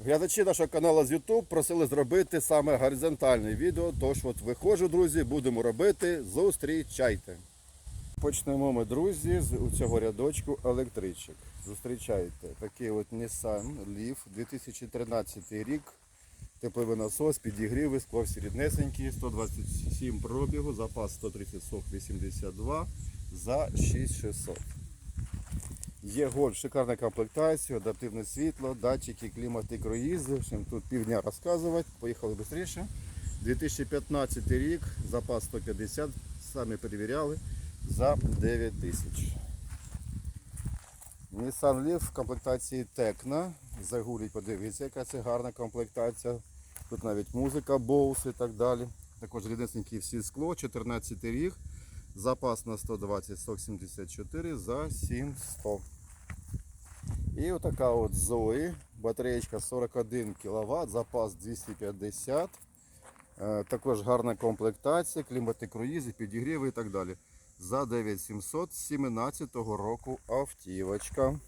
Глядачі нашого каналу з YouTube просили зробити саме горизонтальне відео. Тож от виходжу, друзі, будемо робити. Зустрічайте. Почнемо ми, друзі, з у цього рядочку електричок. Зустрічайте такий от Nissan Leaf 2013 рік. Тепловий насос, підігріви, скло всі ріднесенькі, 127 пробігу, запас 130 сок 82 за 6600. Є гольф, шикарна комплектація, адаптивне світло, датчики, клімат і круїз. Чим тут півдня розказувати. Поїхали швидше. 2015 рік, запас 150, самі перевіряли за 9 тисяч. Nissan Leaf в комплектації Tecna. Загуліть, подивіться, яка це гарна комплектація. Тут навіть музика, Bose і так далі. Також ріднесенькі всі скло, 14 рік. Запас на 120 174 за 700. І отака от Zoe. Батареєчка 41 кВт, запас 250. Е, Також гарна комплектація, клімати круїзи, підігріви і так далі. За 9700 17 року автівочка.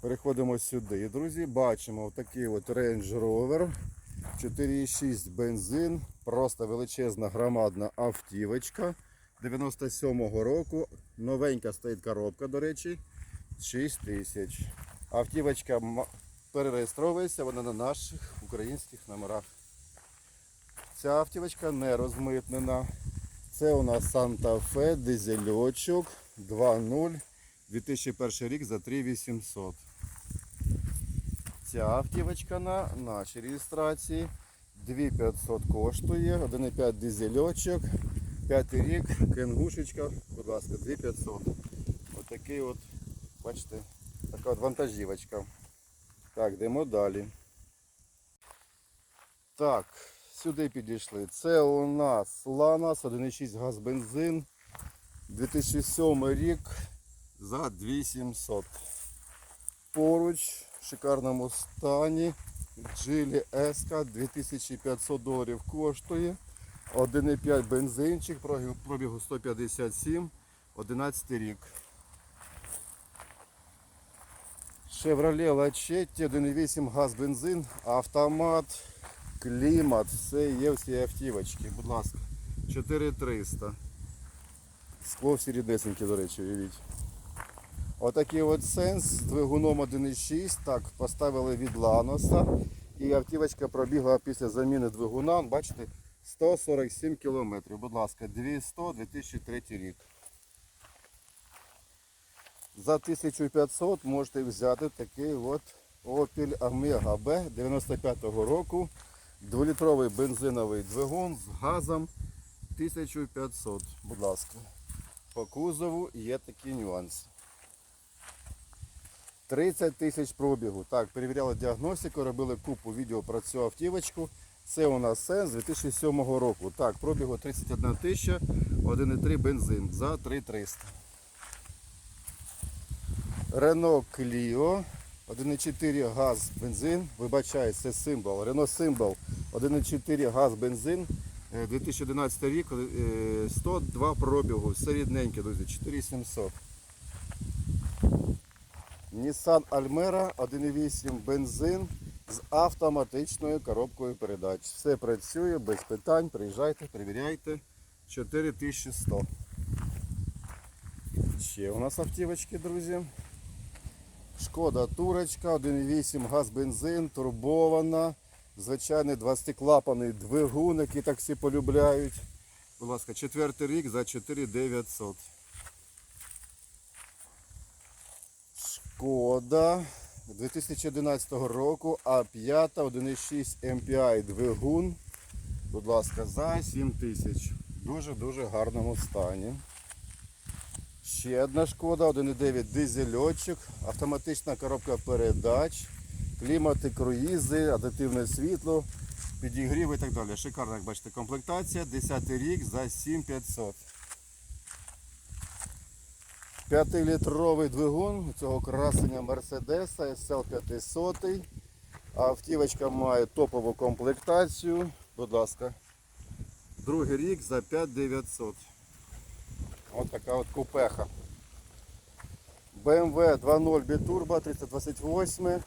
Переходимо сюди, друзі. Бачимо такий от Range Rover. 4,6 бензин. Просто величезна громадна автівочка. 97-го року. Новенька стоїть коробка, до речі. 6 тисяч. Автівочка перереєстровується, вона на наших українських номерах. Ця автівочка не розмитнена. Це у нас Fe, дизельочок 2.0, 2001 рік за 3800. Ця автівочка на нашій реєстрації 2500 коштує, 1,5 дизельочок, 5 рік, кенгушечка, будь ласка, 2500. Отакий от, бачите, така от вантажівочка. Так, йдемо далі. Так, сюди підійшли. Це у нас Ланас 1,6 газ бензин. 2007 рік за 2700. Поруч в шикарному стані. Джилі Еска 2500 доларів коштує. 1,5 бензинчик, пробігу- пробігу 157, 11 рік. Chevrolet Lachetti 1,8 газ бензин, автомат, клімат, все є всі автівочки. Будь ласка, 4300. Скло всі рідесенькі, до речі, уявіть. Отакий от сенс з двигуном 1,6. Так, поставили від Ланоса. І автівочка пробігла після заміни двигуна. Бачите, 147 кілометрів. Будь ласка, 200 2003 рік. За 1500 можете взяти такий от Opel Omega B 95-го року. Дволітровий бензиновий двигун з газом 1500. Будь ласка. По кузову є такі нюанси. 30 тисяч пробігу. Так, перевіряли діагностику, робили купу відео про цю автівочку. Це у нас сенс 2007 року. Так, пробігу 31 тисяча, 1,3 бензин за 3300. Renault Clio 1,4 газ бензин. Вибачаю, це символ. Renault Symbol 1,4 газ бензин. е, 2011 рік, е, 102 пробігу. Все рідненьке, друзі, 4700. Nissan Almera 1,8 бензин з автоматичною коробкою передач. Все працює без питань. Приїжджайте, перевіряйте. 4100. Ще у нас автівочки, друзі. Шкода турочка, 1,8 газ бензин, турбована. Звичайний 20-клапаний двигун, який так всі полюбляють. Будь ласка, четвертий рік за 4900. Шкода 2011 року А5 1,6 MPI двигун. Будь ласка, за 7 тисяч. Дуже-дуже гарному стані. Ще одна шкода, 1,9 дизельочок, автоматична коробка передач, клімат і круїзи, адаптивне світло, підігрів і так далі. Шикарна, як бачите, комплектація. 10 рік за 7500. 5-літровий двигун цього красення Мерседеса SL 500. Автівочка має топову комплектацію. Будь ласка. Другий рік за 5900. Ось така от купеха. BMW 2.0 бітурбо 328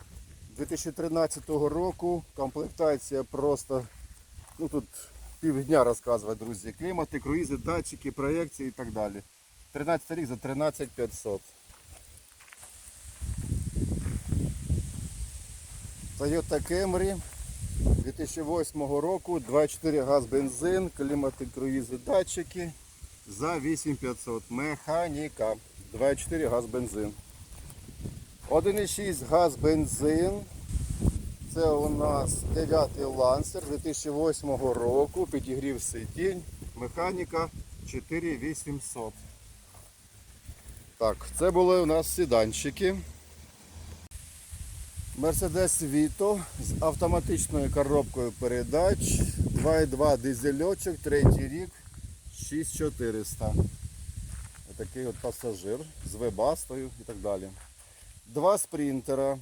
2013 року. Комплектація просто, ну тут півдня розказувати, друзі. Клімати, круїзи, датчики, проекції і так далі. 13 рік за 13 500. Toyota Camry 2008 року, 2.4 газ бензин, клімати, круїзи, датчики за 8500. Механіка. 2.4 газ бензин. 1,6 газ бензин. Це у нас 9 лансер 2008 року. Підігрів сидінь. Механіка 4800. Так, це були у нас сіданчики. Mercedes Vito з автоматичною коробкою передач. 2,2 дизельочок, третій рік, 6400. Такий от пасажир з вебастою і так далі. Два спринтера.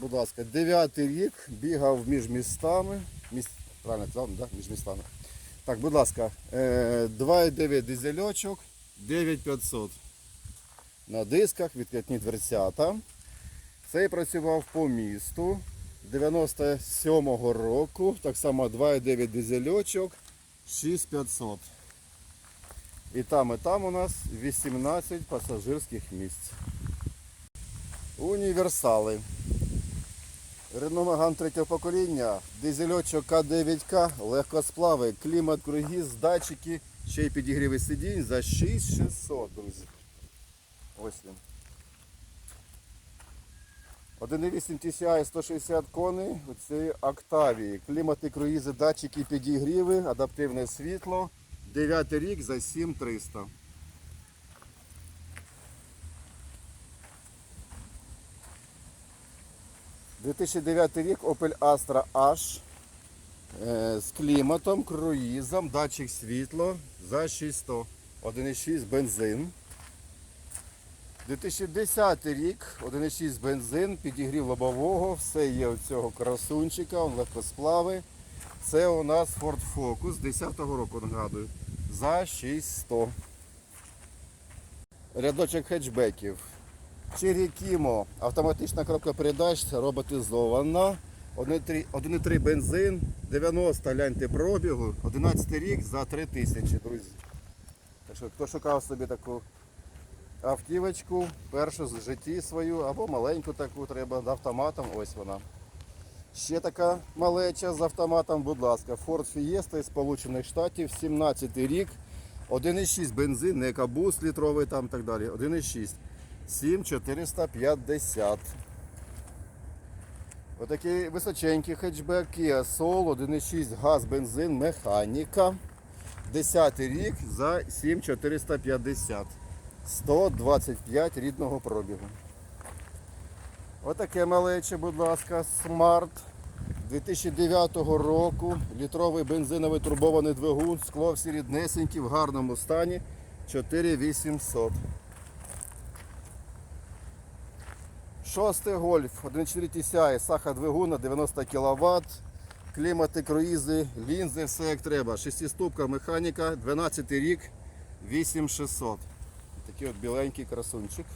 Будь ласка, 9 рік, бігав між містами. Міс... Правильно казав, да? між містами. Так, будь ласка, е, 2,9 дизельочок, 9500 на дисках, відкритні дверцята. Цей працював по місту 97-го року, так само 2,9 дизельочок, 6500. І там, і там у нас 18 пасажирських місць. Універсали. Renault Megane третього покоління, дизельочок К9К, легкосплави, клімат, круїз, датчики, ще й підігріви сидінь за 6600, друзі. Ось він. 1.8 TCI 160 коней у цій Октавії. Клімати, круїзи, датчики, підігріви, адаптивне світло. 9 рік за 7300. – 2009 рік Opel Astra H е, з кліматом, круїзом, датчик світло за 600. 1,6 бензин. 2010 рік, 1,6 бензин, підігрів лобового, все є у цього красунчика, он легкосплави. Це у нас Ford Focus 10-го року, нагадую, за 600. Рядочок хетчбеків. Kimo, автоматична коробка передач, роботизована. 1,3 бензин, 90 гляньте пробігу, 11 рік за 3000, друзі. Так що, хто шукав собі таку автівочку, першу з житті свою, або маленьку таку треба з автоматом, ось вона. Ще така малеча з автоматом, будь ласка, Ford Fiesta із Сполучених Штатів, 17 рік, 1,6 бензин, не екобус літровий там так далі. 1,6. 7450. Отакий височенький хетчбек Kia Soul, 1,6 газ, бензин, механіка. 10 рік за 7450. 125 рідного пробігу. Отаке малече, будь ласка, Smart 2009 року. Літровий бензиновий турбований двигун, скло всі ріднесенькі, в гарному стані. 4800. Шостий гольф, 1.4 TCI, саха двигуна, 90 кВт, клімати, круїзи, лінзи, все як треба. Шестиступка механіка, 12 рік, 8600. Такий от біленький красунчик.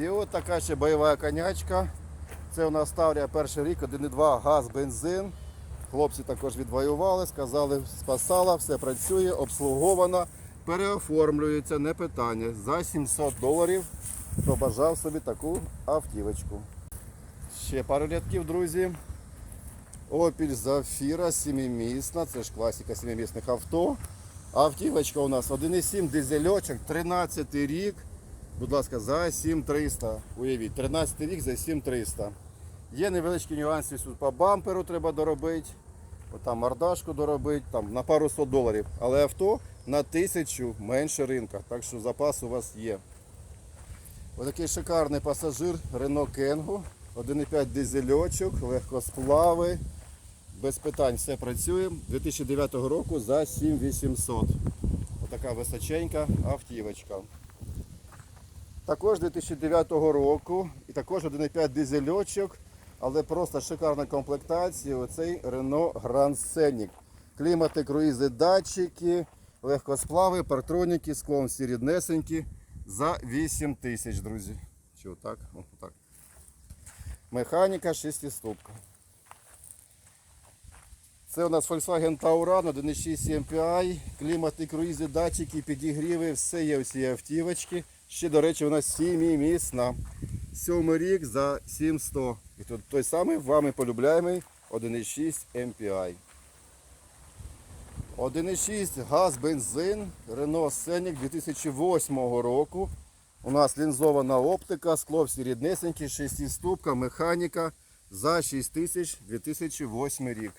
І от така ще бойова конячка. Це у нас Таврія перший рік, 1,2 газ, бензин. Хлопці також відвоювали, сказали, спасала, все працює, обслуговано, переоформлюється, не питання. За 700 доларів хто бажав собі таку автівочку. Ще пару рядків, друзі. Opel Zafira 7-місна, це ж класика 7-місних авто. Автівочка у нас 1,7 дизельочок, 13 рік. Будь ласка, за 7300. Уявіть, 13 рік за 7300. Є невеличкі нюанси тут по бамперу треба доробити. Там мордашку доробити, там на пару сот доларів. Але авто на тисячу менше ринка. Так що запас у вас є. Отакий шикарний пасажир Renault Kangoo. 1,5 дизельочок, легкосплави. Без питань все працює. 2009 року за 7800. Отака височенька автівочка. Також 2009 року і також 1,5 дизельочок, але просто шикарна комплектація. Оцей Renault Grand Scenic. Клімати, круїзи, датчики, легкосплави, партроніки, склон всі ріднесенькі за 8 тисяч, друзі. Що так? О, так. Механіка шестиступка. Це у нас Volkswagen Tauran 1.6 MPI, кліматні круїзи, датчики, підігріви, все є усі автівочки. Ще, до речі, нас сімімісна. Сьомий рік за 700. І тут той самий вами полюбляємий 1.6 MPI. 1.6 газ, бензин, Renault Scenic 2008 року. У нас лінзована оптика, скло всі ріднесенькі, шестиступка, механіка за 6000 2008 рік.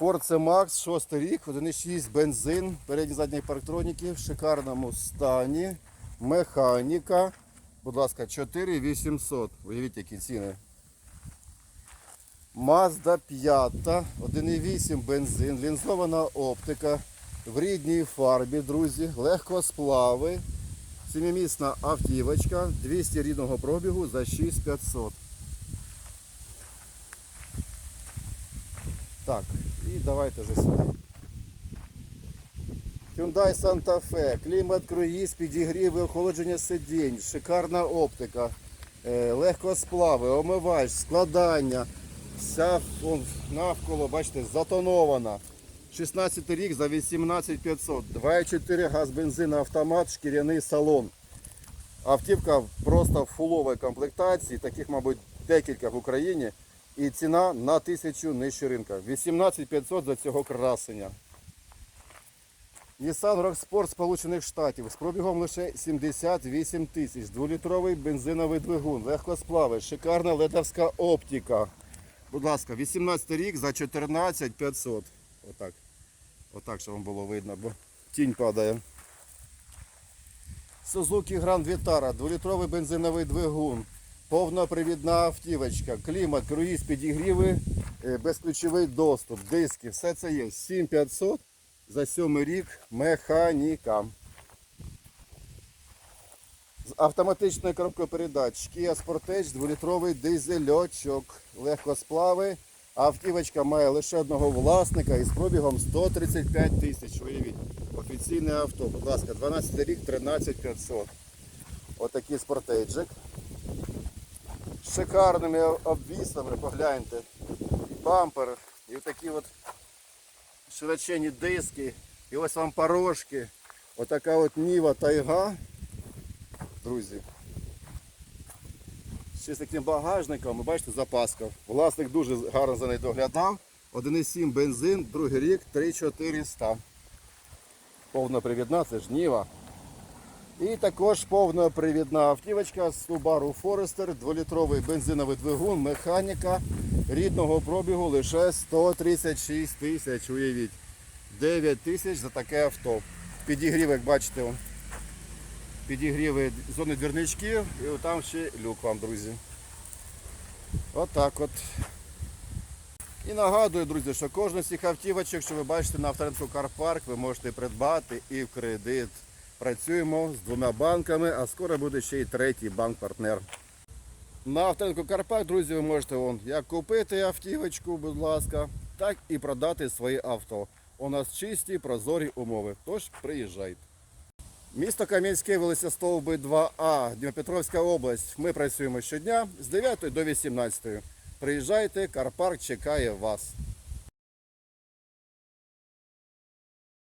Ford C-Max, 6 рік, 1.6 бензин, передні задні парктроніки в шикарному стані. Механіка. Будь ласка, 4800. Уявіть, які ціни. Mazda 5, 1.8 бензин, лінзована оптика в рідній фарбі, друзі, легкосплави, сімимісна автівочка, 200 рідного пробігу за 6500. Так, і давайте вже сюди. Hyundai Santa Fe, клімат, круїз, підігріви, охолодження сидінь, шикарна оптика, е, легкосплави, омивач, складання. Вся навколо, бачите, затонована. 16 рік за 18500. 2,4 газ, бензин, автомат, шкіряний салон. Автівка просто в фуловій комплектації, таких, мабуть, декілька в Україні. І ціна на тисячу нижче ринка. 18500 за цього красення. Nissan Rocksport Сполучених Штатів з пробігом лише 78 тисяч. Дволітровий бензиновий двигун, легкосплави, шикарна ледовська оптика. Будь ласка, 18 рік за 14 500. Отак. Отак, щоб вам було видно, бо тінь падає. Suzuki Grand Vitara, 2-літровий бензиновий двигун, повнопривідна автівочка, клімат, круїз, підігріви, е, безключовий доступ, диски, все це є. 7500 за 7 рік механіка. З автоматичною коробкою передач Kia Sportage 2-літровий дизельочок, легкосплави. Автівочка має лише одного власника із пробігом 135 тисяч. Уявіть, офіційне авто. Будь ласка, 12 рік, 13500. Отакий спортейджик. Шикарними обвісами, погляньте. Бампер, і такі от широченні диски. І ось вам порожки. Отака от Ніва Тайга. Друзі. Ще з таким багажником, ви бачите, запаска. Власник дуже гарно за нею доглядав. 1,7 бензин, другий рік, 3400. Повнопривідна, це ж Ніва. І також повнопривідна автівочка Subaru Forester, 2-літровий бензиновий двигун, механіка рідного пробігу лише 136 тисяч, уявіть. 9 тисяч за таке авто. Підігрів, як бачите, підігріви зони двірничків і там ще люк вам, друзі. Отак от. І нагадую, друзі, що кожну з цих автівочок, що ви бачите на авторинку Карпарк, ви можете придбати і в кредит. Працюємо з двома банками, а скоро буде ще й третій банк-партнер. На авторинку Карпак, друзі, ви можете вон, як купити автівочку, будь ласка, так і продати своє авто. У нас чисті, прозорі умови. Тож приїжджайте. Місто Кам'янське, вулиця Стовби 2А, Дніпропетровська область. Ми працюємо щодня з 9 до 18. Приїжджайте, Карпарк чекає вас.